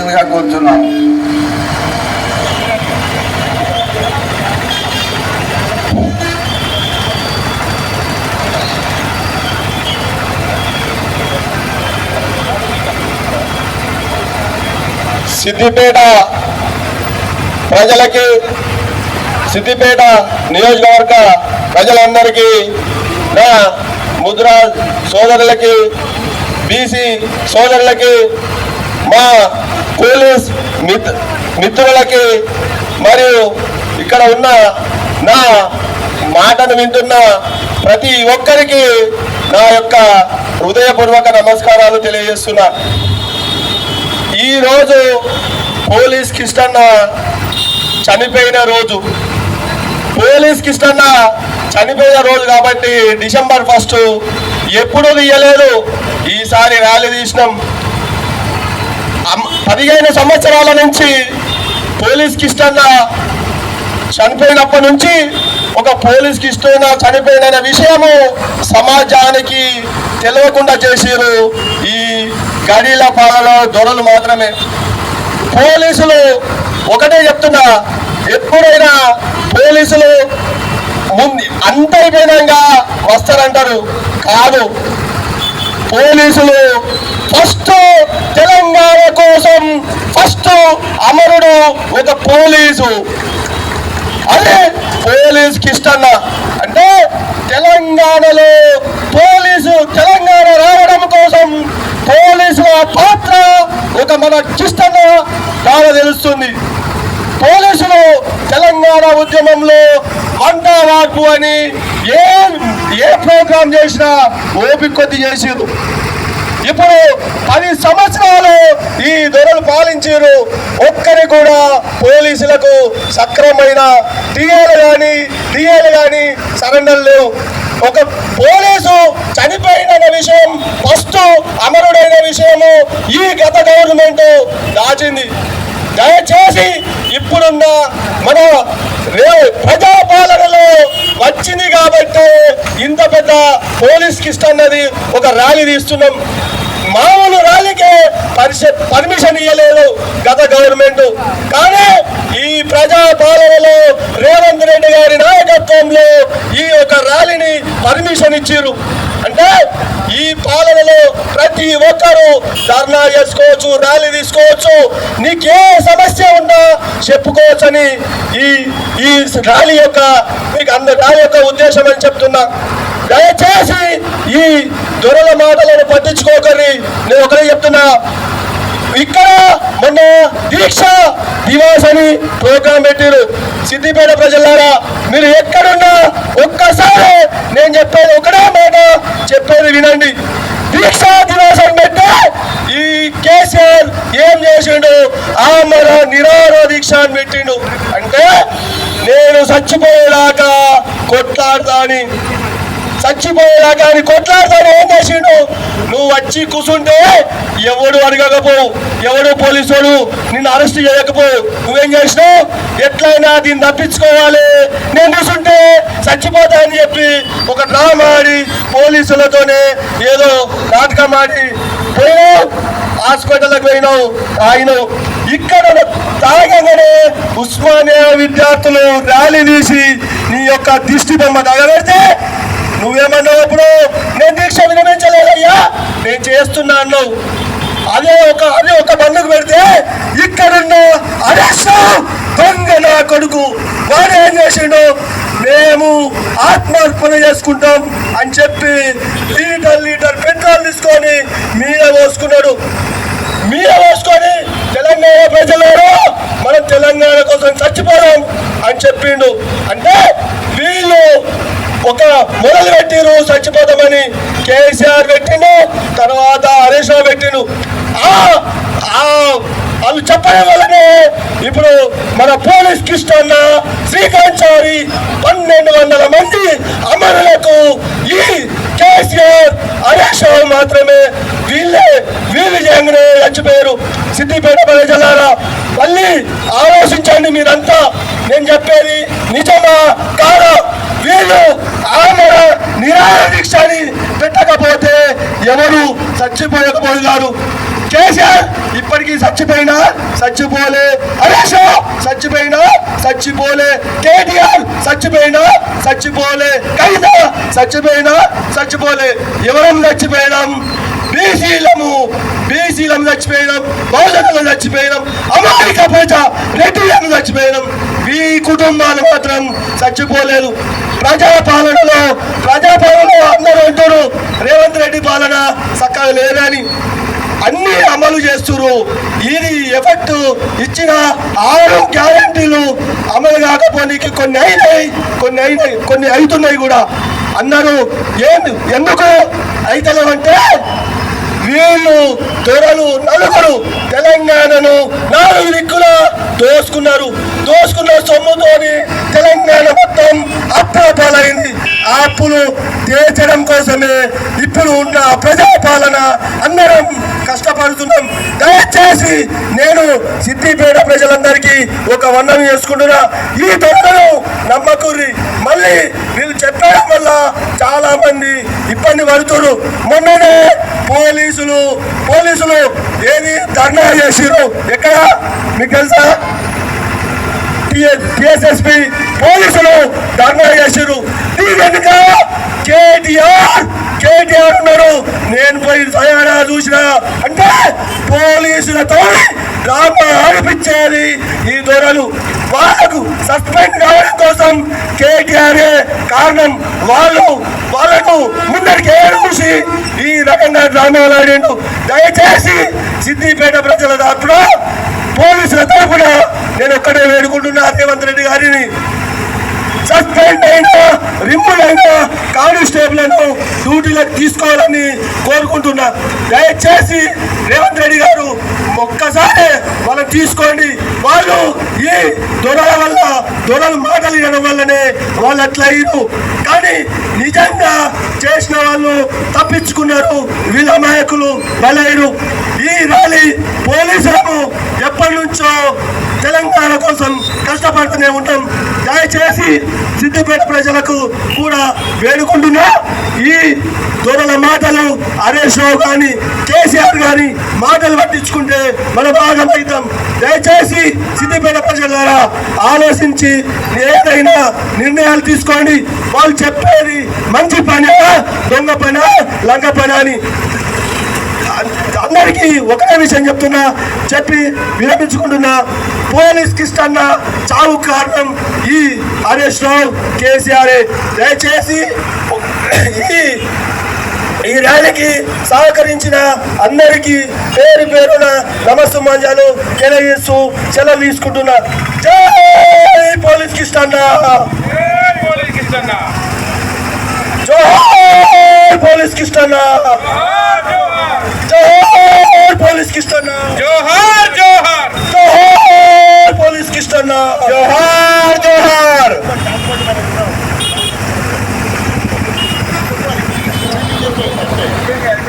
మాట్లాడవలసిందిగా కోరుతున్నాను సిద్దిపేట ప్రజలకి సిద్దిపేట నియోజకవర్గ ప్రజలందరికీ నా ముద్ర సోదరులకి బీసీ సోదరులకి మా పోలీస్ మిత్రులకి మరియు ఇక్కడ ఉన్న నా మాటను వింటున్న ప్రతి ఒక్కరికి నా యొక్క హృదయపూర్వక నమస్కారాలు తెలియజేస్తున్నా. ఈరోజు పోలీస్ కిష్టన్న చనిపోయిన రోజు. పోలీస్ కిష్టన్న చనిపోయిన రోజు కాబట్టి డిసెంబర్ ఫస్ట్ ఎప్పుడు తీయలేదు. ఈసారి ర్యాలీ తీసినాం. పదిహేను సంవత్సరాల నుంచి పోలీస్ కిష్టన్న చనిపోయినప్పటి నుంచి ఒక పోలీస్ కిష్టన్న చనిపోయిన విషయము సమాజానికి తెలియకుండా చేసారు. ఈ గడిల పాలన దొరలు మాత్రమే. పోలీసులు ఒకటే చెప్తున్నా ఎప్పుడైనా పోలీసులు ముందు అంత వస్తారంటారు? కాదు. పోలీసులు ఫస్ట్ తెలంగాణ కోసం ఫస్ట్ అమరుడు ఒక పోలీసు. అదే పోలీస్ కిష్టన్న అంటే తెలంగాణలో పోలీసు తెలంగాణ రావడం కోసం పోలీసుల పాత్ర ఒక మన కిష్టన్న బాగా తెలుస్తుంది. పోలీసులు తెలంగాణ ఉద్యమంలో మంట మార్పు అని ఏ ఏ ప్రోగ్రాం చేసినా ఓపిక కొద్ది చేసిరు ఇప్పుడు పది సంవత్సరాలు ఈ దొరలు పాలించారు ఒక్కరి కూడా పోలీసులకు సక్రమైన టీఏలు కానీ టీఏలు కానీ సరెండర్లు ఒక పోలీసు చనిపోయిన విషయం ఫస్ట్ అమరుడైన విషయము ఈ గత గవర్నమెంట్ దాచింది. దయచేసి ఇప్పుడున్న మన ప్రజాపాలనలో వచ్చింది కాబట్టి ఇంత పెద్ద పోలీస్ కిస్ట్ అన్నది ఒక ర్యాలీ తీస్తున్నాం. మామూలు ర్యాలీకే పరిష పర్మిషన్ ఇవ్వలేదు గత గవర్నమెంట్. కానీ ఈ ప్రజాపాలనలో రేవంత్ రెడ్డి గారి నాయకత్వంలో ఈ యొక్క ర్యాలీని పర్మిషన్ ఇచ్చారు అంటే ఈ పాలనలో ప్రతి ఒక్కరూ ధర్నా చేసుకోవచ్చు ర్యాలీ తీసుకోవచ్చు. నీకే సమస్య ఉన్నా చెప్పుకోవచ్చని ఈ ఈ ర్యాలీ యొక్క మీకు అంద ర్యాలీ యొక్క ఉద్దేశం అని చెప్తున్నా. దయచేసి ఈ దొరల మాటలను పట్టించుకోకరి నేను ఒకటే చెప్తున్నా. ఇక్కడ మొన్న దీక్ష దివాస్ అని ప్రోగ్రాం పెట్టారు సిద్దిపేట ప్రజలారా మీరు ఎక్కడున్నా ఒక్కసారి నేను చెప్పేది ఒకటే మాట చెప్పేది వినండి. దీక్షా దివాస్ అని పెట్టి ఈ కేసీఆర్ ఏం చేసిండు? ఆమర నిరార దీక్ష అని పెట్టిండు. అంటే నేను చచ్చిపోయేదాకా కొట్లాడతా అని చచ్చిపోయేలా కానీ కొట్లాడతాడు ఏం చేసిండు? నువ్వు వచ్చి కూసుంటే ఎవడు అడగకపోవు ఎవడు పోలీసుడు నిన్ను అరెస్ట్ చేయకపోవు. నువ్వేం చేసినావు? ఎట్లయినా దీన్ని తప్పించుకోవాలి. నేను చూసుంటే చచ్చిపోతా అని చెప్పి ఒక డ్రామా ఆడి పోలీసులతోనే ఏదో నాటకం ఆడి పోయినావు హాస్పిటల్కి పోయినావు తాగినావు. ఇక్కడ తాగగానే ఉస్మానియా విద్యార్థులు ర్యాలీ తీసి నీ యొక్క దిష్టి బొమ్మ తగబెడితే నువ్వేమన్నావు అప్పుడు నేను దీక్ష విరమించలేదయ్యా. నేను చేస్తున్నా అన్నావు. అదే ఒక అదే ఒక బంధుకు పెడితే ఇక్కడున్న అరెస్ట్ దొంగ నా కొడుకు. వాడు ఏం చేసిండు? మేము ఆత్మార్పణ చేసుకుంటాం అని చెప్పి లీటర్ లీటర్ పెట్రోల్ తీసుకొని మీద పోసుకున్నాడు. మీద పోసుకొని తెలంగాణ ప్రజలారా మనం తెలంగాణ కోసం చచ్చిపోదాం అని చెప్పిండు. అంటే వీళ్ళు ఒక మొదలు పెట్టిరు చచ్చిపోతామని కేసీఆర్ పెట్టిండు తర్వాత హరీష్ రావు పెట్టిండు. ఆ ఆ వాళ్ళు చెప్పడం వల్లనే ఇప్పుడు మన పోలీస్ కిష్టన్న శ్రీకాంత్ చారి పన్నెండు వందల మంది అమరులకు ఈ కేసీఆర్ హరీష్ రావు మాత్రమే వీళ్ళే వీళ్ళు చేయగానే చచ్చిపోయారు. సిద్దిపేట ప్రజలారా మళ్ళీ ఆలోచించండి మీరంతా. నేను చెప్పేది నిజమా కాదా? వీళ్ళు ఆమె నిరాహార దీక్షని పెట్టకపోతే ఎవరు చచ్చిపోయకపోయినారు? కేసీఆర్ ఇప్పటికీ చచ్చిపోయినా చచ్చిపోలే. హరీష్ చచ్చిపోయినా చచ్చిపోలే. కేటీఆర్ చచ్చిపోయినా చచ్చిపోలే. కవిత చచ్చిపోయినా చచ్చిపోలే. ఎవరం చచ్చిపోయినాం? బీసీలము. బీసీలం చచ్చిపోయినాం. బహుజనులు చచ్చిపోయినాం. అమ్మాయి ప్రజ రెడ్డిలను చచ్చిపోయినాం. ఈ కుటుంబాలు మాత్రం చచ్చిపోలేదు. ప్రజాపాలనలో ప్రజాపాలనలో అందరూ అంటారు రేవంత్ రెడ్డి పాలన చక్కగా లేదని. అన్ని అమలు చేస్తున్నారు. ఇది ఎఫెక్ట్ ఇచ్చిన ఆరు గ్యారంటీలు అమలు కాకపోనీకి కొన్ని అయినాయి కొన్ని అయినాయి కొన్ని అవుతున్నాయి కూడా. అన్నారు ఏంది ఎందుకు? అవుతలేవంటే వీళ్ళు దొరలు నలుగురు తెలంగాణను నాలుగు దిక్కులా దోసుకున్నారు దోసుకున్న సొమ్ముతోని తెలంగాణ మొత్తం అప్పులపాలైంది ఆ అప్పులు తీర్చడం కోసమే ఇప్పుడు ఉన్న ప్రజాపాలన అందరం కష్టపడుతున్నాం. దయచేసి నేను సిద్దిపేట ప్రజలందరికీ ఒక వర్ణం చేసుకుంటున్నా. ఈ దొంగలు నమ్మకూరి. మళ్ళీ వీళ్ళు చెప్పడం వల్ల చాలా మంది ఇబ్బంది పడుతున్నారు మొన్ననే పోలీసులు పోలీసులు ఏది ధర్నా చేసిరు ఎక్కడ? మీకు తెలుసా? పిఎస్ఎస్పి పోలీసులు ధర్నా చేశారు దీని వెనుక కేటీఆర్ కేటీఆర్ ఉన్నారు. నేను పోయి తయారా చూసిన అంటే పోలీసులతో డ్రామా ఆడిపించేది ఈ దొరలు. వాళ్ళకు సస్పెండ్ కావడం కోసం కేటీఆర్ కారణం వాళ్ళు. వాళ్ళకు ముందరికి చూసి ఈ రకంగా డ్రామాలు ఆడిండు దయచేసి సిద్దిపేట ప్రజల తరఫున పోలీసుల తరఫున నేను ఒక్కడే వేడుకుంటున్నా రేవంత్ రెడ్డి గారిని. సస్పెండ్ అయినా రిమూవ్ అయినా కానిస్టేబుల్ను డ్యూటీలకు తీసుకోవాలని కోరుకుంటున్నా. దయచేసి రేవంత్ రెడ్డి గారు ఒక్కసారి వాళ్ళని తీసుకోండి. వాళ్ళు ఈ దొరల వల్ల దొరల మాటలు వినడం వల్లనే వాళ్ళు అట్లా అయ్యారు కానీ నిజంగా చేసిన వాళ్ళు తప్పించుకున్నారు. వీళ్ళ నాయకులు ఈ ర్యాలీ పోలీసులకు ఎప్పటి నుంచో తెలంగాణ కోసం కష్టపడుతూనే ఉంటాం. దయచేసి సిద్దిపేట ప్రజలకు కూడా వేడుకుంటున్నా. ఈ దొరల మాటలు హరీష్ రావు కానీ కేసీఆర్ కానీ మాటలు పట్టించుకుంటే మన భాగం అవుతాం దయచేసి సిద్దిపేట ద్వారా ఆలోచించి ఏదైనా నిర్ణయాలు తీసుకోండి. వాళ్ళు చెప్పేది మంచి పనా దొంగ పనా లంగ పనా అని అందరికీ ఒకే విషయం చెప్తున్నా చెప్పి విరమించుకుంటున్నా పోలీస్ కిష్టన్న చావు కారణం ఈ హరీష్ రావు కేసీఆర్. దయచేసి ఈ ఈ ర్యాలీకి సహకరించిన అందరికీ పేరు పేరున నమస్సుమాంజాలు తెలియజేస్తూ సెలవు తీసుకుంటున్నా. జై పోలీస్ కిష్టన్న! జై పోలీస్ కిష్టన్న! किसका नाम जोहर जोहर। जोहर पुलिस किसका नाम जोहर।